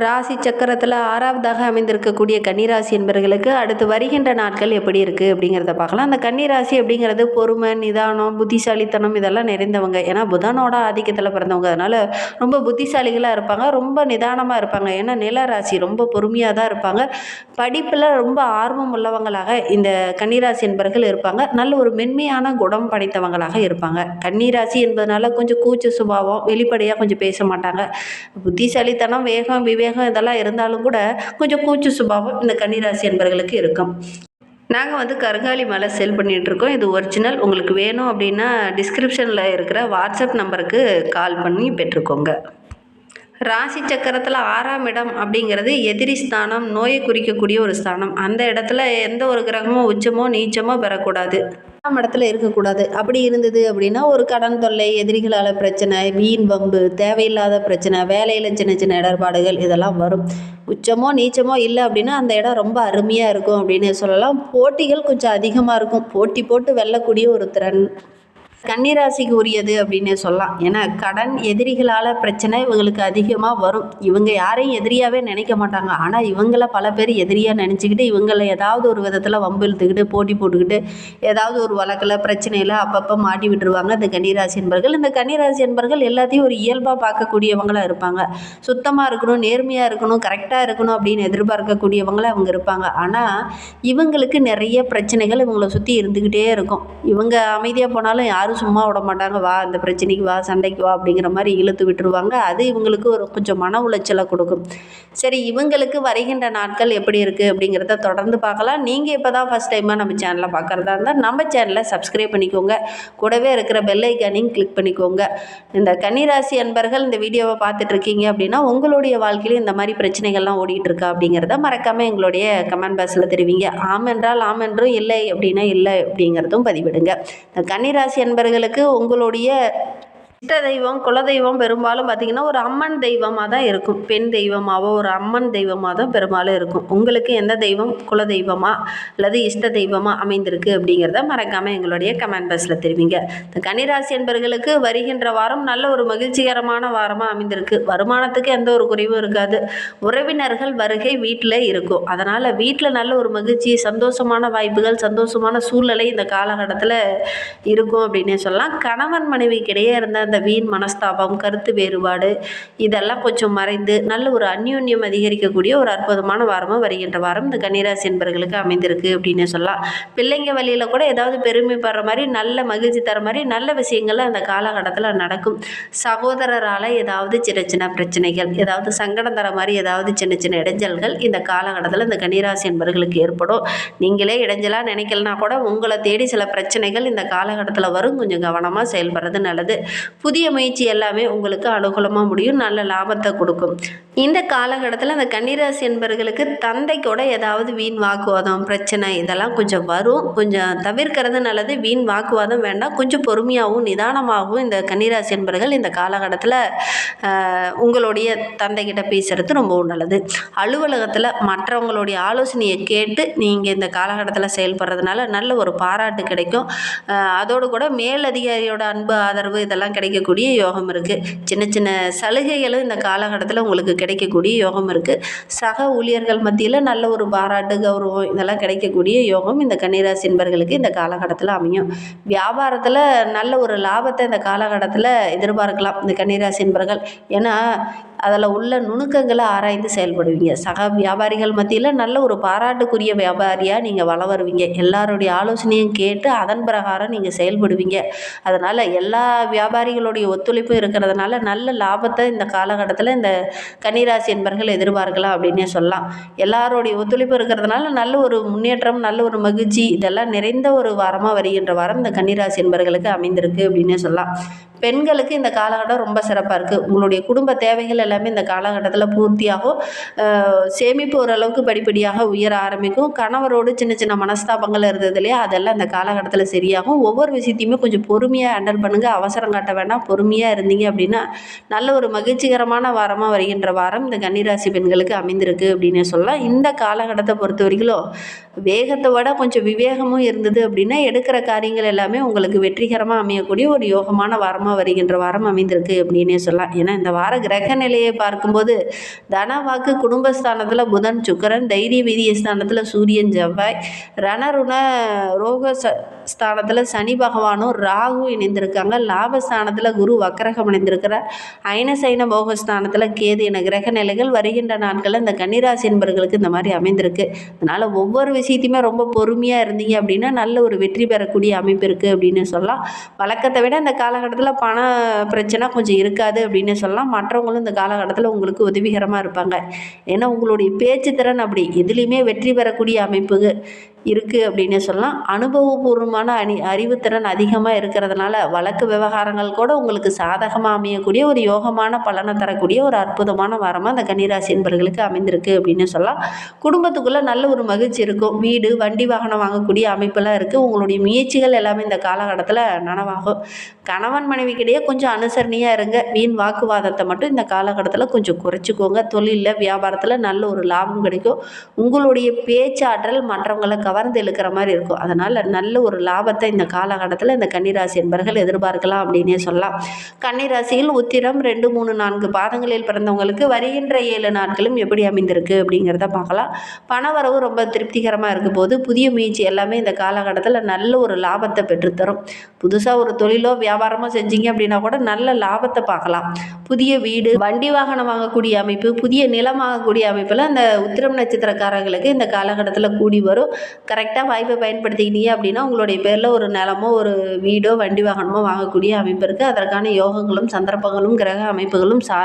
ராசி சக்கரத்தில் ஆறாவதாக அமைந்திருக்கக்கூடிய கன்னிராசி என்பர்களுக்கு அடுத்து வருகின்ற நாட்கள் எப்படி இருக்குது அப்படிங்கிறத பார்க்கலாம். அந்த கன்னிராசி அப்படிங்கிறது பொறுமை நிதானம் புத்திசாலித்தனம் இதெல்லாம் நிறைந்தவங்க. ஏன்னா புதனோட ஆதிக்கத்தில் பிறந்தவங்க. அதனால் ரொம்ப புத்திசாலிகளாக இருப்பாங்க ரொம்ப நிதானமாக இருப்பாங்க. ஏன்னா நில ராசி ரொம்ப பொறுமையாக தான் இருப்பாங்க. படிப்பில் ரொம்ப ஆர்வம் உள்ளவங்களாக இந்த கன்னிராசி என்பர்கள் இருப்பாங்க. நல்ல ஒரு மென்மையான குணம் படைத்தவங்களாக இருப்பாங்க. கன்னிராசி என்பதனால கொஞ்சம் கூச்ச சுபாவம் வெளிப்படையாக கொஞ்சம் பேச மாட்டாங்க. புத்திசாலித்தனம் வேகம் விவேகம் இதெல்லாம் இருந்தாலும் கூட கொஞ்சம் கூச்ச சுபாவம் இந்த கன்னிராசி என்பவர்களுக்கு இருக்கும். நாங்கள் வந்து கருங்காலி மலை செல் பண்ணிகிட்ருக்கோம் இது ஒரிஜினல் உங்களுக்கு வேணும் அப்படின்னா டிஸ்கிரிப்ஷனில் இருக்கிற வாட்ஸ்அப் நம்பருக்கு கால் பண்ணி பெற்றுக்கோங்க. ராசி சக்கரத்தில் ஆறாம் இடம் அப்படிங்கிறது எதிரி ஸ்தானம் நோயை குறிக்கக்கூடிய ஒரு ஸ்தானம். அந்த இடத்துல எந்த ஒரு கிரகமோ உச்சமோ நீச்சமோ பெறக்கூடாது. ஆறாம் இடத்துல இருக்கக்கூடாது. அப்படி இருந்தது அப்படின்னா ஒரு கடன் தொல்லை எதிரிகளால் பிரச்சனை வீண் வம்பு தேவையில்லாத பிரச்சனை வேலையில் சின்ன சின்ன இடர்பாடுகள் இதெல்லாம் வரும். உச்சமோ நீச்சமோ இல்லை அப்படின்னா அந்த இடம் ரொம்ப அருமையாக இருக்கும் அப்படின்னு சொல்லலாம். போட்டிகள் கொஞ்சம் அதிகமாக இருக்கும். போட்டி போட்டு வெல்லக்கூடிய ஒரு திறன் கன்னிராசிக்கு உரியது அப்படின்னு சொல்லலாம். ஏன்னா கடன் எதிரிகளால் பிரச்சனை இவங்களுக்கு அதிகமாக வரும். இவங்க யாரையும் எதிரியாகவே நினைக்க மாட்டாங்க. ஆனால் இவங்கள பல பேர் எதிரியாக நினச்சிக்கிட்டு இவங்களை ஏதாவது ஒரு விதத்தில் வம்பு இழுத்துக்கிட்டு போட்டி போட்டுக்கிட்டு ஏதாவது ஒரு வழக்கில் பிரச்சனையில் அப்பப்போ மாட்டி விட்டுருவாங்க இந்த கன்னிராசி என்பர்கள். இந்த கன்னிராசி என்பர்கள் எல்லாத்தையும் ஒரு இயல்பாக பார்க்கக்கூடியவங்களாக இருப்பாங்க. சுத்தமாக இருக்கணும் நேர்மையாக இருக்கணும் கரெக்டாக இருக்கணும் அப்படின்னு எதிர்பார்க்கக்கூடியவங்களாக அவங்க இருப்பாங்க. ஆனால் இவங்களுக்கு நிறைய பிரச்சனைகள் இவங்களை சுற்றி இருந்துக்கிட்டே இருக்கும். இவங்க அமைதியாக போனாலும் யாரும் சும்மா விட மாட்டாங்க. வா இந்த பிரச்சனைக்கு வா சண்டைக்கு வா அப்படிங்கிற மாதிரி இழுத்து விட்டுருவாங்க. அது இவங்களுக்கு ஒரு கொஞ்சம் மன உளைச்சலை கொடுக்கும். சரி இவங்களுக்கு வருகின்ற நாட்கள் எப்படி இருக்குது அப்படிங்கிறத தொடர்ந்து பார்க்கலாம். நீங்கள் இப்போ தான் ஃபஸ்ட் டைமாக நம்ம சேனலை பார்க்குறதா இருந்தால் நம்ம சேனலை சப்ஸ்கிரைப் பண்ணிக்கோங்க. கூடவே இருக்கிற பெல் ஐக்கானையும் கிளிக் பண்ணிக்கோங்க. இந்த கன்னிராசி அன்பர்கள் இந்த வீடியோவை பார்த்துட்டு இருக்கீங்க அப்படின்னா உங்களுடைய வாழ்க்கையிலும் இந்த மாதிரி பிரச்சனைகள்லாம் ஓடிட்டு இருக்கா அப்படிங்கிறத மறக்காமல் எங்களுடைய கமெண்ட் பாக்ஸில் தெரிவிங்க. ஆம் என்றால் ஆம் என்றும் இல்லை அப்படின்னா இல்லை அப்படிங்கிறதும் பதிவிடுங்க. இந்த கன்னிராசி அன்பர்களுக்கு உங்களுடைய இஷ்ட தெய்வம் குலதெய்வம் பெரும்பாலும் பார்த்திங்கன்னா ஒரு அம்மன் தெய்வமாக தான் இருக்கும். பெண் தெய்வமாகவோ ஒரு அம்மன் தெய்வமாக தான் பெரும்பாலும் இருக்கும். உங்களுக்கு எந்த தெய்வம் குலதெய்வமா அல்லது இஷ்ட தெய்வமாக அமைந்திருக்கு அப்படிங்கிறத மறக்காமல் எங்களுடைய கமெண்ட் பாக்ஸில் தெரிவிங்க. இந்த கன்னிராசி என்பர்களுக்கு வருகின்ற வாரம் நல்ல ஒரு மகிழ்ச்சிகரமான வாரமாக அமைந்திருக்கு. வருமானத்துக்கு எந்த ஒரு குறைவும் இருக்காது. உறவினர்கள் வருகை வீட்டில் இருக்கும். அதனால் வீட்டில் நல்ல ஒரு மகிழ்ச்சி சந்தோஷமான வாய்ப்புகள் சந்தோஷமான சூழ்நிலை இந்த காலகட்டத்தில் இருக்கும் அப்படின்னே சொல்லலாம். கணவன் மனைவிக்கிடையே இருந்த அந்த வீண் மனஸ்தாபம் கருத்து வேறுபாடு இதெல்லாம் கொஞ்சம் மறைந்து நல்ல ஒரு அந்யோன்யம் அதிகரிக்கக்கூடிய ஒரு அற்புதமான வாரமாக வருகின்ற வாரம் இந்த கன்னிராசி என்பர்களுக்கு அமைந்திருக்கு அப்படின்னு சொல்லலாம். பிள்ளைங்க வழியில் கூட ஏதாவது பெருமைப்படுற மாதிரி நல்ல மகிழ்ச்சி தர மாதிரி நல்ல விஷயங்கள் அந்த காலகட்டத்தில் நடக்கும். சகோதரரால் ஏதாவது சின்ன சின்ன பிரச்சனைகள் ஏதாவது சங்கடம் தர மாதிரி ஏதாவது சின்ன சின்ன இடைஞ்சல்கள் இந்த காலகட்டத்தில் இந்த கன்னிராசி என்பர்களுக்கு ஏற்படும். நீங்களே இடைஞ்சலாக நினைக்கலனா கூட உங்களை தேடி சில பிரச்சனைகள் இந்த காலகட்டத்தில் வரும். கொஞ்சம் கவனமாக செயல்படுறது நல்லது. புதிய முயற்சி எல்லாமே உங்களுக்கு அனுகூலமாக முடியும். நல்ல லாபத்தை கொடுக்கும். இந்த காலகட்டத்தில் அந்த கன்னிராசி என்பர்களுக்கு தந்தை கூட ஏதாவது வீண் வாக்குவாதம் பிரச்சனை இதெல்லாம் கொஞ்சம் வரும். கொஞ்சம் தவிர்க்கிறது நல்லது. வீண் வாக்குவாதம் வேண்டாம். கொஞ்சம் பொறுமையாகவும் நிதானமாகவும் இந்த கன்னிராசி என்பர்கள் இந்த காலகட்டத்தில் உங்களுடைய தந்தைக்கிட்ட பேசுகிறது ரொம்பவும் நல்லது. அலுவலகத்தில் மற்றவங்களுடைய ஆலோசனையை கேட்டு நீங்கள் இந்த காலகட்டத்தில் செயல்படுறதுனால நல்ல ஒரு பாராட்டு கிடைக்கும். அதோடு கூட மேலதிகாரியோட அன்பு ஆதரவு இதெல்லாம் கிடைக்கக்கூடிய யோகம் இருக்குது சின்ன சின்ன சலுகைகளும் இந்த காலகட்டத்தில் உங்களுக்கு கிடைக்கக்கூடிய யோகம் இருக்குது சக ஊழியர்கள் மத்தியில் நல்ல ஒரு பாராட்டு கௌரவம் இதெல்லாம் கிடைக்கக்கூடிய யோகம் இந்த கன்னிராசி என்பர்களுக்கு இந்த காலகட்டத்தில் அமையும். வியாபாரத்தில் நல்ல ஒரு லாபத்தை இந்த காலகட்டத்தில் எதிர்பார்க்கலாம் இந்த கன்னிராசி என்பர்கள். ஏன்னா அதில் உள்ள நுணுக்கங்களை ஆராய்ந்து செயல்படுவீங்க. சக வியாபாரிகள் மத்தியில் நல்ல ஒரு பாராட்டுக்குரிய வியாபாரியாக நீங்கள் வள வருவீங்க. எல்லாருடைய ஆலோசனையும் கேட்டு அதன் பிரகாரம் நீங்கள் செயல்படுவீங்க. அதனால் எல்லா வியாபாரிகளுடைய ஒத்துழைப்பும் இருக்கிறதுனால நல்ல லாபத்தை இந்த காலகட்டத்தில் இந்த கன்னிராசி என்பர்கள் எதிர்பார்க்கலாம் அப்படின்னே சொல்லலாம். எல்லாருடைய ஒத்துழைப்பு இருக்கிறதுனால நல்ல ஒரு முன்னேற்றம் நல்ல ஒரு மகிழ்ச்சி இதெல்லாம் நிறைந்த ஒரு வாரமாக வருகின்ற வாரம் இந்த கன்னிராசி என்பர்களுக்கு அமைந்திருக்கு அப்படின்னே சொல்லலாம். பெண்களுக்கு இந்த காலகட்டம் ரொம்ப சிறப்பாக இருக்குது உங்களுடைய குடும்ப தேவைகள் எல்லாமே இந்த காலகட்டத்தில் பூர்த்தியாகும். சேமிப்பு ஓரளவுக்கு படிப்படியாக உயர ஆரம்பிக்கும். கணவரோடு சின்ன சின்ன மனஸ்தாபங்கள் இருந்தது இல்லையா? அதெல்லாம் இந்த காலகட்டத்தில் சரியாகும். ஒவ்வொரு விஷயத்தையுமே கொஞ்சம் பொறுமையாக ஹேண்டில் பண்ணுங்கள் அவசரம் காட்ட வேண்டாம் பொறுமையாக இருந்தீங்க அப்படின்னா நல்ல ஒரு மகிழ்ச்சிகரமான வாரமாக வருகின்ற வாரம் இந்த கன்னிராசி பெண்களுக்கு அமைந்திருக்கு அப்படின்னு சொல்லலாம். இந்த காலகட்டத்தை பொறுத்த வரைக்கும் வேகத்தை விட கொஞ்சம் விவேகமும் இருந்தது அப்படின்னா எடுக்கிற காரியங்கள் எல்லாமே உங்களுக்கு வெற்றிகரமாக அமையக்கூடிய ஒரு யோகமான வாரமாக வருகின்ற வாரம் அமைந்திருக்கு அப்படின்னே சொல்லலாம். ஏன்னா இந்த வார கிரக நிலையை பார்க்கும்போது தன வாக்கு குடும்பஸ்தானத்தில் புதன் சுக்கரன் தைரிய வீதிய ஸ்தானத்தில் சூரியன் செவ்வாய் ரணருண ரோக ச ஸ்தானத்தில் சனி பகவானும் ராகு இணைந்திருக்காங்க. லாபஸ்தானத்தில் குரு வக்கரகம் இணைந்திருக்கிறார். ஐனசைன போகஸ்தானத்தில் கேது என கிரக நிலைகள் வருகின்ற நாட்களில் இந்த கன்னிராசி என்பர்களுக்கு இந்த மாதிரி அமைந்திருக்கு. அதனால் ஒவ்வொரு விஷயத்தையுமே ரொம்ப பொறுமையாக இருந்தீங்க அப்படின்னா நல்ல ஒரு வெற்றி பெறக்கூடிய அமைப்பு இருக்குது அப்படின்னு சொல்லலாம். வழக்கத்தை விட இந்த காலகட்டத்தில் பண பிரச்சனை கொஞ்சம் இருக்காது அப்படின்னு சொல்லலாம். மற்றவங்களும் இந்த காலகட்டத்தில் உங்களுக்கு உதவிகரமாக இருப்பாங்க. ஏன்னா உங்களுடைய பேச்சு திறன் அப்படி எதுலேயுமே வெற்றி பெறக்கூடிய அமைப்புக்கு இருக்குது அப்படின்னு சொல்லலாம். அனுபவபூர்வமான அணி அறிவுத்திறன் அதிகமாக இருக்கிறதுனால வழக்கு விவகாரங்கள் கூட உங்களுக்கு சாதகமாக அமையக்கூடிய ஒரு யோகமான பலனை தரக்கூடிய ஒரு அற்புதமான வாரமாக அந்த கன்னிராசி என்பர்களுக்கு அமைந்திருக்கு அப்படின்னு சொல்லலாம். குடும்பத்துக்குள்ளே நல்ல ஒரு மகிழ்ச்சி இருக்கும். வீடு வண்டி வாகனம் வாங்கக்கூடிய அமைப்பெல்லாம் இருக்குது உங்களுடைய முயற்சிகள் எல்லாமே இந்த காலகட்டத்தில் நனவாகும். கணவன் மனைவிக்கிடையே கொஞ்சம் அனுசரணையாக இருங்க. வீண் வாக்குவாதத்தை மட்டும் இந்த காலகட்டத்தில் கொஞ்சம் குறைச்சிக்கோங்க. தொழிலில் வியாபாரத்தில் நல்ல ஒரு லாபம் கிடைக்கும். உங்களுடைய பேச்சாற்றல் மற்றவங்களை கவர்ந்து இழுக்கிற மாதிரி இருக்கும். அதனால் நல்ல ஒரு லாபத்தை இந்த காலகட்டத்தில் இந்த கன்னிராசி என்பர்கள் எதிர்பார்க்கலாம் அப்படின்னே சொல்லலாம். கன்னிராசியில் உத்திரம் ரெண்டு மூணு நான்கு பாதங்களில் பிறந்தவங்களுக்கு வருகின்ற ஏழு நாட்களும் எப்படி அமைந்திருக்கு அப்படிங்கிறத பார்க்கலாம். பணவரவு ரொம்ப திருப்திகரமாக இருக்கும் போது புதிய முயற்சி எல்லாமே இந்த காலகட்டத்தில் நல்ல ஒரு லாபத்தை பெற்றுத்தரும். புதுசாக ஒரு தொழிலோ வியா வியாபாரமும் செஞ்சீங்க அப்படின்னா கூட நல்ல லாபத்தை பார்க்கலாம். புதிய வீடு வண்டி வாகனம் வாங்கக்கூடிய அமைப்பு புதிய நிலம் வாங்கக்கூடிய அமைப்பில் அந்த உத்திரம் நட்சத்திரக்காரர்களுக்கு இந்த காலகட்டத்தில் கூடி வரும். கரெக்டாக வாய்ப்பை பயன்படுத்திக்கிட்டீங்க அப்படின்னா உங்களுடைய பேரில் ஒரு நிலமோ ஒரு வீடோ வண்டி வாகனமோ வாங்கக்கூடிய அமைப்பு இருக்குது அதற்கான யோகங்களும் சந்தர்ப்பங்களும் கிரக அமைப்புகளும் சா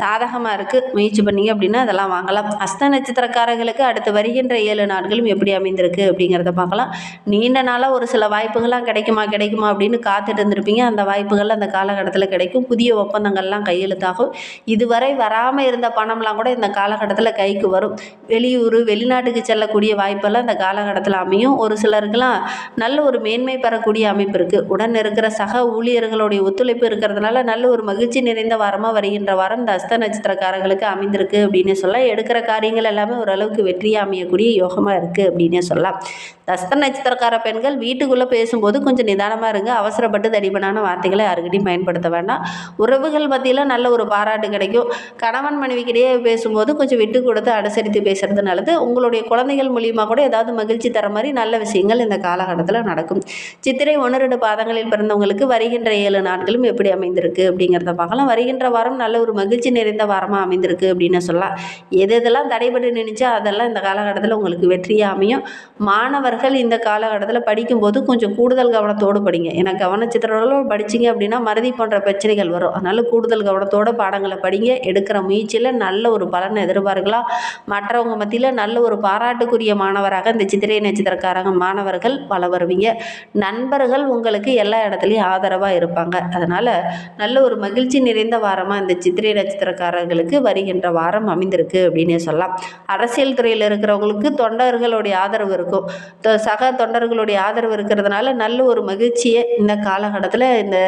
சாதகமாக இருக்குது முயற்சி பண்ணீங்க அப்படின்னா அதெல்லாம் வாங்கலாம். அஸ்த நட்சத்திரக்காரர்களுக்கு அடுத்து வருகின்ற ஏழு நாட்களும் எப்படி அமைந்திருக்கு அப்படிங்கிறத பார்க்கலாம். நீண்ட நாளாக ஒரு சில வாய்ப்புகள்லாம் கிடைக்குமா கிடைக்குமா அப்படின்னு காத்துட்டு இருந்திருப்பீங்க. அந்த வாய்ப்புகள் அந்த காலகட்டத்தில் கிடைக்கும். புதிய ஒப்பந்தங்கள் ஒப்பந்தங்கள்லாம் கையெழுத்தாகும். இதுவரை வராமல் இருந்த பணம்லாம் கூட இந்த காலகட்டத்தில் கைக்கு வரும். வெளியூர் வெளிநாட்டுக்கு செல்லக்கூடிய வாய்ப்பெல்லாம் இந்த காலகட்டத்தில் அமையும். ஒரு சிலருக்கெல்லாம் நல்ல ஒரு மேன்மை பெறக்கூடிய அமைப்பு இருக்குது உடன் இருக்கிற சக ஊழியர்களுடைய ஒத்துழைப்பு இருக்கிறதுனால நல்ல ஒரு மகிழ்ச்சி நிறைந்த வாரமாக வருகின்ற வாரம் இந்த அஸ்த நட்சத்திரக்காரர்களுக்கு அமைந்திருக்கு அப்படின்னு சொல்லலாம். எடுக்கிற காரியங்கள் எல்லாமே ஓரளவுக்கு வெற்றியாக அமையக்கூடிய யோகமாக இருக்குது அப்படின்னே சொல்லலாம். தஸ்த நட்சத்திரக்கார பெண்கள் வீட்டுக்குள்ளே பேசும்போது கொஞ்சம் நிதானமாக இருங்க. அவசரப்பட்டு தடிமனான வார்த்தைகளை யாருக்கிட்டையும் பயன்படுத்த வேண்டாம். உறவுகள் மத்தியில் நல்ல ஒரு பாராட்டு கிடைக்கும். கணவன் மனைவிக்கிடையே பேசும்போது கொஞ்சம் விட்டு கொடுத்து அனுசரித்து பேசுறது நல்லது. உங்களுடைய குழந்தைகள் மூலியமாக கூட ஏதாவது மகிழ்ச்சி தர மாதிரி நல்ல விஷயங்கள் இந்த காலகட்டத்தில் நடக்கும். சித்திரை ஒன்று ரெண்டு பாதங்களில் பிறந்தவங்களுக்கு வருகின்ற ஏழு நாட்களும் எப்படி அமைந்திருக்கு அப்படிங்கிறத பார்க்கலாம். வருகின்ற வாரம் நல்ல ஒரு மகிழ்ச்சி நிறைந்த வாரமாக அமைந்திருக்கு அப்படின்னு சொல்லலாம். எது எதெல்லாம் தடைபட்டு நினைச்சா அதெல்லாம் இந்த காலகட்டத்தில் உங்களுக்கு வெற்றியாக அமையும். மாணவர்கள் இந்த காலகட்டத்தில் படிக்கும்போது கொஞ்சம் கூடுதல் கவனத்தோடு படிங்க. ஏன்னா கவனச்சித்திரங்களும் படிச்சிங்க அப்படின்னா மறதி போன்ற பிரச்சனைகள் வரும். அதனால் கூடுதல் கூடுதல் கவனத்தோட பாடங்களை படிங்க. எடுக்கிற முயற்சியில் நல்ல ஒரு பலனை எதிர்பார்க்கலாம் மற்றவங்க மத்தியில் நல்ல ஒரு பாராட்டுக்குரிய மாணவராக இந்த சித்திரை நட்சத்திரக்காரங்க மாணவர்கள் பல வருவீங்க. நண்பர்கள் உங்களுக்கு எல்லா இடத்துலையும் ஆதரவாக இருப்பாங்க. அதனால் நல்ல ஒரு மகிழ்ச்சி நிறைந்த வாரமாக இந்த சித்திரை நட்சத்திரக்காரர்களுக்கு வருகின்ற வாரம் அமைந்திருக்கு அப்படின்னே சொல்லலாம். அரசியல் துறையில் இருக்கிறவங்களுக்கு தொண்டர்களுடைய ஆதரவு இருக்கும். சக தொண்டர்களுடைய ஆதரவு இருக்கிறதுனால நல்ல ஒரு மகிழ்ச்சியை இந்த காலகட்டத்தில் இந்த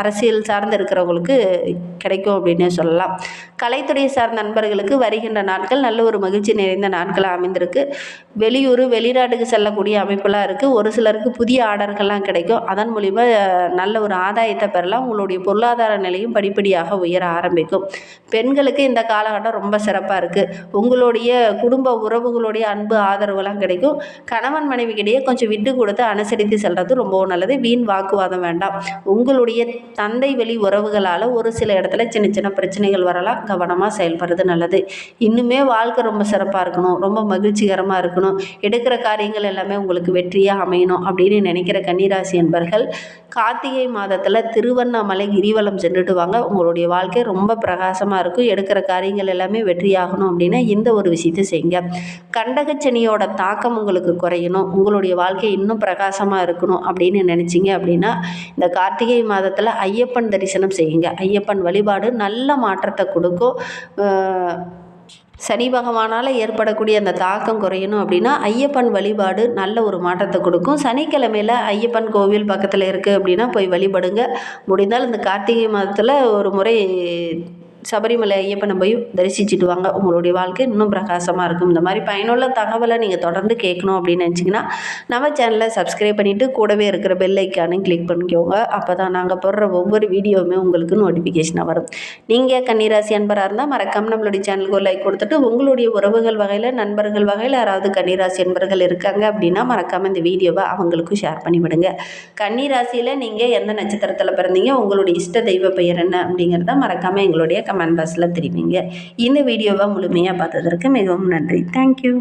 அரசியல் சார்ந்து இருக்கிறவங்களுக்கு கிடைக்கும் அப்படின்னே சொல்லலாம். கலைத்துறை சார்ந்த நண்பர்களுக்கு வருகின்ற நாட்கள் நல்ல ஒரு மகிழ்ச்சி நிறைந்த நாட்களாக அமைந்திருக்கு. வெளியூர் வெளிநாட்டுக்கு செல்லக்கூடிய அமைப்பெல்லாம் இருக்குது ஒரு சிலருக்கு புதிய ஆர்டர்கள்லாம் கிடைக்கும். அதன் மூலிமா நல்ல ஒரு ஆதாயத்தை பெறலாம். உங்களுடைய பொருளாதார நிலையும் படிப்படியாக உயர ஆரம்பிக்கும். பெண்களுக்கு இந்த காலகட்டம் ரொம்ப சிறப்பாக இருக்குது உங்களுடைய குடும்ப உறவுகளுடைய அன்பு ஆதரவுலாம் கிடைக்கும். கணவன் மனைவிக்கிடையே கொஞ்சம் விட்டு கொடுத்து அனுசரித்து செல்வது ரொம்பவும் நல்லது. வீண் வாக்குவாதம் வேண்டாம். உங்களுடைய தந்தை வழி உறவுகளால் ஒரு சில இடத்துல சின்ன சின்ன பிரச்சனைகள் வரலாம். கவனமாக செயல்படுறது நல்லது. இன்னுமே வாழ்க்கை ரொம்ப சிறப்பாக இருக்கணும். ரொம்ப மகிழ்ச்சிகரமாக இருக்கணும். எடுக்கிற காரியங்கள் எல்லாமே உங்களுக்கு வெற்றியாக அமையணும் அப்படின்னு நினைக்கிற கன்னிராசி என்பர்கள் கார்த்திகை மாதத்தில் திருவண்ணாமலை கிரிவலம் சென்றுட்டு வாங்க. உங்களுடைய வாழ்க்கை ரொம்ப பிரகாசமாக இருக்கும். எடுக்கிற காரியங்கள் எல்லாமே வெற்றியாகணும் அப்படின்னா இந்த ஒரு விஷயத்தை செய்யுங்க. கண்டகச்சனியோட தாக்கம் உங்களுக்கு குறையணும். உங்களுடைய வாழ்க்கை இன்னும் பிரகாசமாக இருக்கணும் அப்படின்னு நினச்சிங்க அப்படின்னா இந்த கார்த்திகை மாதத்தில் ஐயப்பன் தரிசனம் செய்யுங்க. ஐயப்பன் வழிபாடு நல்ல மாற்றத்தை கொடுக்கும். அஹ் சனி பகவானால் ஏற்படக்கூடிய அந்த தாக்கம் குறையணும் அப்படின்னா ஐயப்பன் வழிபாடு நல்ல ஒரு மாற்றத்தை கொடுக்கும். சனிக்கிழமையில் ஐயப்பன் கோவில் பக்கத்தில் இருக்குது அப்படின்னா போய் வழிபடுங்க. முடிந்தால் இந்த கார்த்திகை மாதத்தில் ஒரு முறை சபரிமலை ஐயப்பனை போய் தரிசிச்சுட்டு வாங்க. உங்களுடைய வாழ்க்கை இன்னும் பிரகாசமாக இருக்கும். இந்த மாதிரி பயனுள்ள தகவலை நீங்கள் தொடர்ந்து கேட்கணும் அப்படின்னு நினச்சிங்கன்னா நம்ம சேனலை சப்ஸ்கிரைப் பண்ணிவிட்டு கூடவே இருக்கிற பெல் ஐக்கானும் கிளிக் பண்ணிக்கோங்க. அப்போ தான் நாங்கள் போடுற ஒவ்வொரு வீடியோவுமே உங்களுக்கு நோட்டிஃபிகேஷனாக வரும். நீங்கள் கன்னிராசி அன்பராக இருந்தால் மறக்காமல் நம்மளுடைய சேனலுக்கு ஒரு லைக் கொடுத்துட்டு உங்களுடைய உறவுகள் வகையில் நண்பர்கள் வகையில் யாராவது கன்னிராசி அன்பர்கள் இருக்காங்க அப்படின்னா மறக்காமல் இந்த வீடியோவை அவங்களுக்கும் ஷேர் பண்ணிவிடுங்க. கன்னிராசியில் நீங்கள் எந்த நட்சத்திரத்தில் பிறந்தீங்க உங்களுடைய இஷ்ட தெய்வ பெயர் என்ன அப்படிங்கிறத மறக்காமல் எங்களுடைய கமெண்ட் பாக்ஸில் தெரிவிங்க. இந்த வீடியோவை முழுமையாக பார்த்ததற்கு மிகவும் நன்றி. தேங்க்யூ